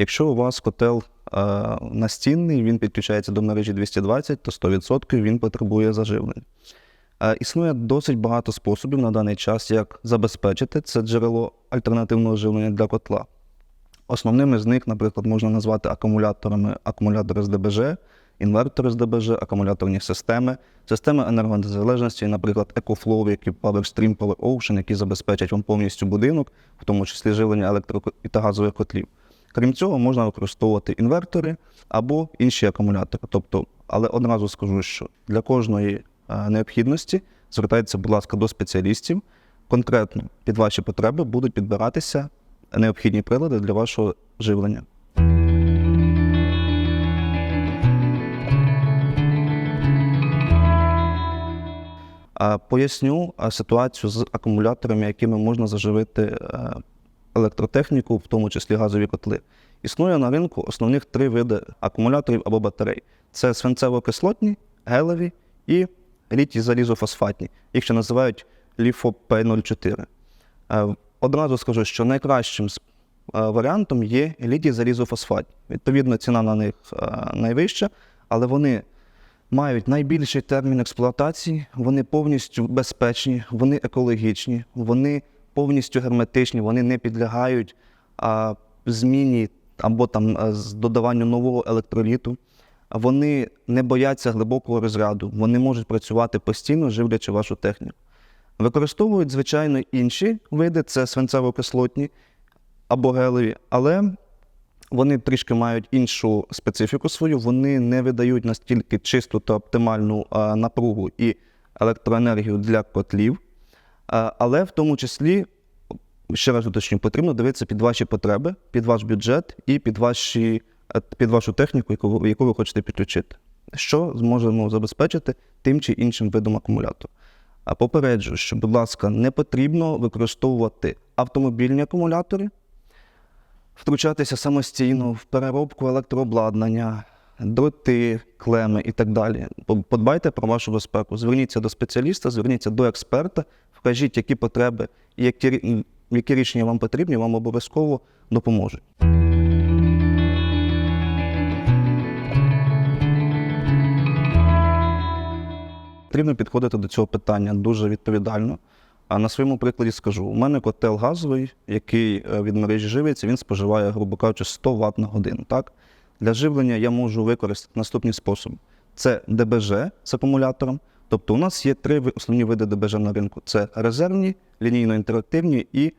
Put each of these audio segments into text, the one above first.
Якщо у вас котел е, настінний, він підключається до мережі 220, то 100% він потребує заживлення. Е, Існує досить багато способів на даний час, як забезпечити це джерело альтернативного живлення для котла. Основними з них, наприклад, можна назвати акумуляторами акумулятори з ДБЖ, інвертори з ДБЖ, акумуляторні системи, системи енергонезалежності, наприклад, EcoFlow, які PowerStream, PowerOcean, які забезпечать вам повністю будинок, в тому числі живлення електро та газових котлів. Крім цього, можна використовувати інвертори або інші акумулятори. Тобто, але одразу скажу, що для кожної е, необхідності звертайтеся, будь ласка, до спеціалістів. Конкретно під ваші потреби будуть підбиратися необхідні прилади для вашого живлення. Поясню ситуацію з акумуляторами, якими можна заживити е, електротехніку, в тому числі газові котли. Існує на ринку основних три види акумуляторів або батарей: це свинцево-кислотні, гелеві і літій залізофосфатні. Їх ще називають ліфоп-04. Е, Одразу скажу, що найкращим е, варіантом є літій залізофосфат. Відповідно, ціна на них е, найвища, але вони мають найбільший термін експлуатації, вони повністю безпечні, вони екологічні, вони повністю герметичні, вони не підлягають а, зміні або там е, з додаванню нового електроліту. Вони не бояться глибокого розряду, вони можуть працювати постійно, живлячи вашу техніку. Використовують, звичайно, інші види, це свинцево-кислотні або гелеві, але вони трішки мають іншу специфіку свою, вони не видають настільки чисту та оптимальну напругу і електроенергію для котлів, але в тому числі, ще раз уточню, потрібно дивитися під ваші потреби, під ваш бюджет і під, ваші, е, під вашу техніку, яку, яку ви хочете підключити. Що зможемо забезпечити тим чи іншим видом акумулятора. А попереджую, що, будь ласка, не потрібно використовувати автомобільні акумулятори, втручатися самостійно в переробку електрообладнання, дроти, клеми і так далі. Подбайте про вашу безпеку. Зверніться до спеціаліста, зверніться до експерта, вкажіть, які потреби які, які рішення вам потрібні, вам обов'язково допоможуть. Потрібно підходити до цього питання дуже відповідально. А на своєму прикладі скажу: у мене котел газовий, який е, від мережі живиться, він споживає, грубо кажучи, 100 Вт на годину. Так? Для живлення я можу використати наступні способи: це ДБЖ з акумулятором. Тобто, у нас є три основні види ДБЖ на ринку: це резервні, лінійно-інтерактивні і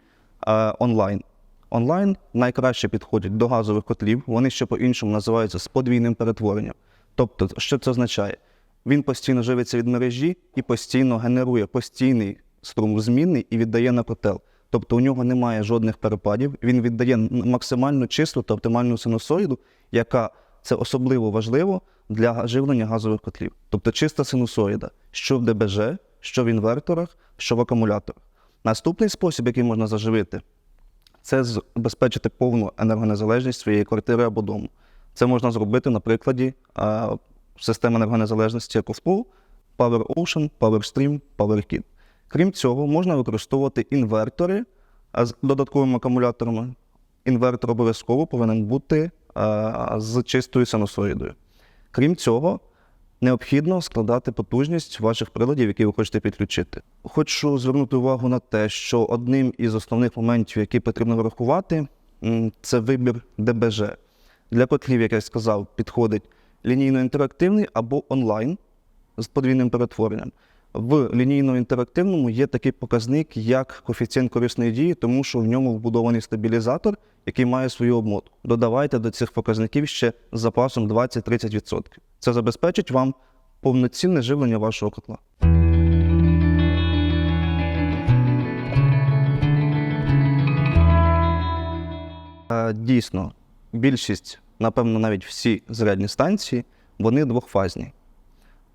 е, онлайн. Онлайн найкраще підходять до газових котлів, вони ще по-іншому називаються з подвійним перетворенням. Тобто, що це означає? Він постійно живиться від мережі і постійно генерує постійний струм змінний і віддає на котел. Тобто у нього немає жодних перепадів. Він віддає максимально чисту та оптимальну синусоїду, яка це особливо важливо для живлення газових котлів. Тобто чиста синусоїда, що в ДБЖ, що в інверторах, що в акумуляторах. Наступний спосіб, який можна заживити, це забезпечити повну енергонезалежність своєї квартири або дому. Це можна зробити на прикладі системи енергонезалежності EcoFlow, PowerOcean, PowerStream, PowerKit. Крім цього, можна використовувати інвертори з додатковими акумуляторами. Інвертор обов'язково повинен бути з чистою синусоїдою. Крім цього, необхідно складати потужність ваших приладів, які ви хочете підключити. Хочу звернути увагу на те, що одним із основних моментів, які потрібно врахувати, це вибір ДБЖ. Для котлів, як я сказав, підходить лінійно-інтерактивний або онлайн з подвійним перетворенням. В лінійно-інтерактивному є такий показник, як коефіцієнт корисної дії, тому що в ньому вбудований стабілізатор, який має свою обмотку. Додавайте до цих показників ще з запасом 20-30%. Це забезпечить вам повноцінне живлення вашого котла. Е, Дійсно, більшість, напевно, навіть всі зарядні станції, вони двохфазні.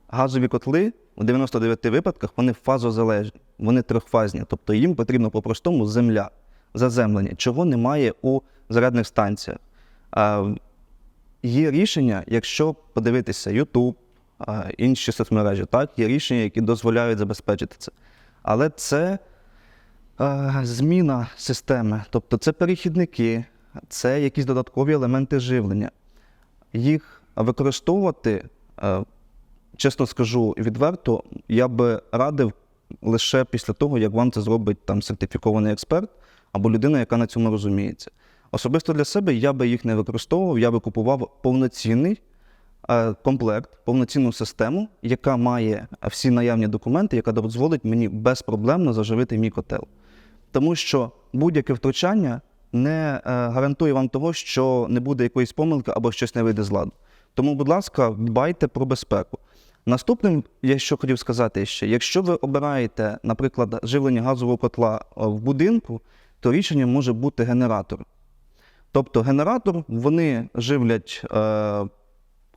Газові котли у 99 випадках вони фазозалежні, вони трьохфазні, тобто їм потрібно по-простому земля, заземлення, чого немає у зарядних станціях. А, є рішення, якщо подивитися YouTube, а, інші соцмережі, так, є рішення, які дозволяють забезпечити це. Але це е, зміна системи, тобто це перехідники, це якісь додаткові елементи живлення. Їх використовувати, е, чесно скажу відверто, я би радив лише після того, як вам це зробить там сертифікований експерт або людина, яка на цьому розуміється. Особисто для себе я би їх не використовував, я би купував повноцінний е, комплект, повноцінну систему, яка має всі наявні документи, яка дозволить мені безпроблемно заживити мій котел. Тому що будь-яке втручання не е, гарантує вам того, що не буде якоїсь помилки або щось не вийде з ладу. Тому, будь ласка, дбайте про безпеку. Наступним, я що хотів сказати ще, якщо ви обираєте, наприклад, живлення газового котла е, в будинку, то рішенням може бути генератор. Тобто генератор вони живлять е,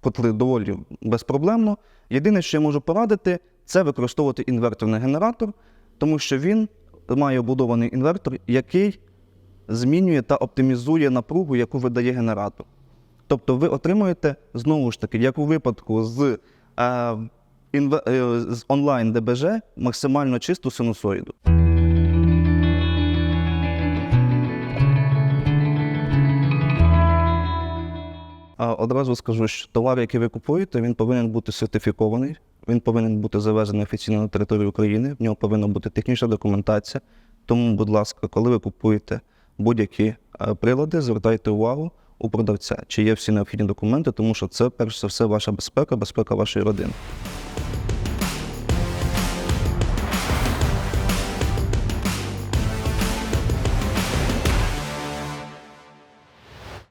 котли доволі безпроблемно. Єдине, що я можу порадити, це використовувати інверторний генератор, тому що він має обудований інвертор, який змінює та оптимізує напругу, яку видає генератор. Тобто ви отримуєте знову ж таки, як у випадку з, е, інве, е, з онлайн ДБЖ, максимально чисту синусоїду. Одразу скажу, що товар, який ви купуєте, він повинен бути сертифікований, він повинен бути завезений офіційно на територію України, в нього повинна бути технічна документація. Тому, будь ласка, коли ви купуєте будь-які е, прилади, звертайте увагу у продавця, чи є всі необхідні документи, тому що це перш за все ваша безпека, безпека вашої родини.